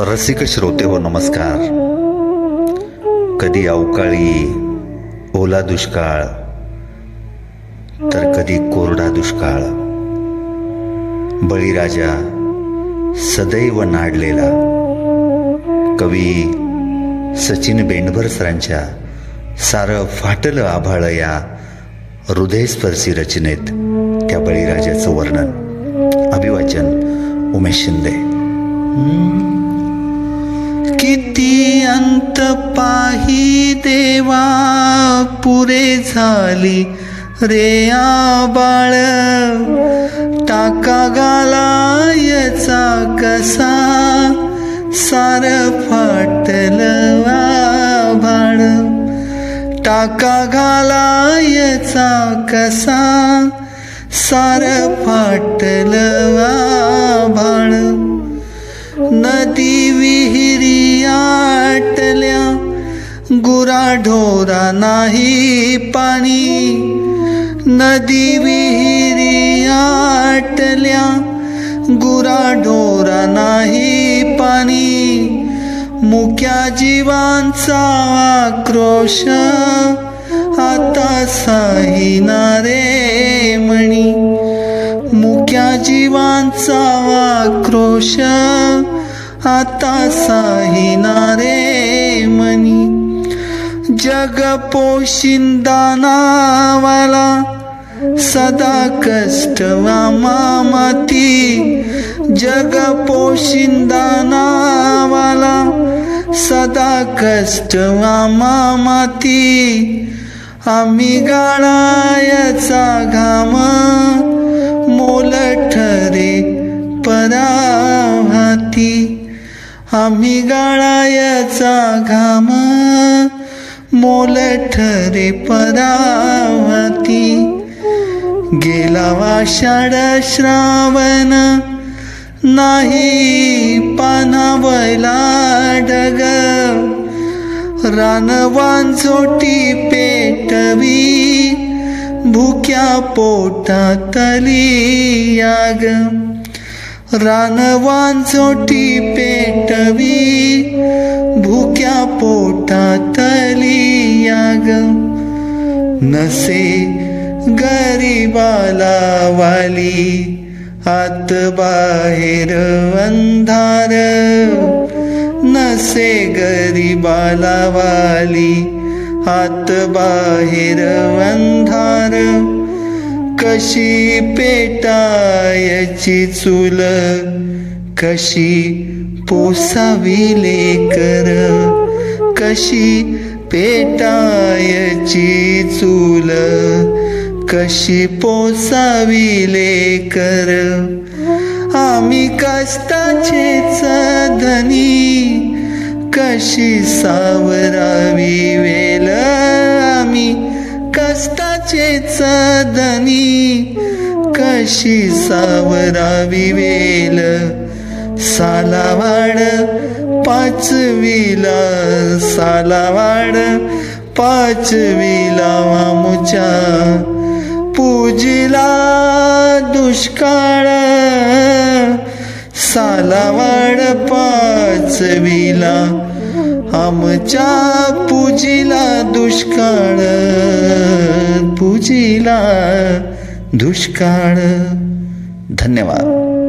रसिक श्रोते हो नमस्कार. कधी अवकाळी ओला दुष्काळ तर कधी कोरडा दुष्काळ. बळीराजा सदैव नाडलेला. कवी सचिन बेंडभर सरांच्या सारं फाटलं आभाळ या हृदयस्पर्शी रचनेत त्या बळीराजाचं वर्णन. अभिवाचन उमेश शिंदे. किती अंत पाही देवा पुरे झाली रे बाळ टाका गालायचा कसा सार फाटल भाड टाका घालायचा कसा सार फाटल भाड गुराढोरा नाही पाणी. नदी विहिरी आटल्या. गुराढोरा नाही पाणी. मुक्या जीवांचा आक्रोश आता साहिना रे म्हणी मुक्या जीवांचा आक्रोश आता साहिना रे म्हणी जग पोशिंदा नावाला सदा कष्ट मामती जग पोशिंदा नावाला सदा कष्ट मामती आम्ही गाळायचा घाम मोल ठरे पराभाती आम्ही गाळायचा घाम मोल ठरे परावती गेला वाषाढ श्रावण नाही पानावला डग. रानवांचोटी पेटवी भुक्या पोटातली याग. रानवानजोटी पेटवी भुक्या पोटातली याग नसे गरीबाला वाली आत बाहेर अंधार. नसे गरीबाला वाली आत बाहेर अंधार. कशी पेटायची चूल? कशी पोसावी लेकर? कशी पेटायची चूल? कशी पोसावी लेकर? आम्ही कष्टाचेच धनी कशी सावरावी वेल? आम्ही चे धनी कशी सावरावी वेल? सालावाड पाचवीला सालावाड पाचवीला वामुच्या पूजिला दुष्काळ. सालावाड पाचवीला आमच्या पूजिला दुष्काळ. दुष्काळ. धन्यवाद.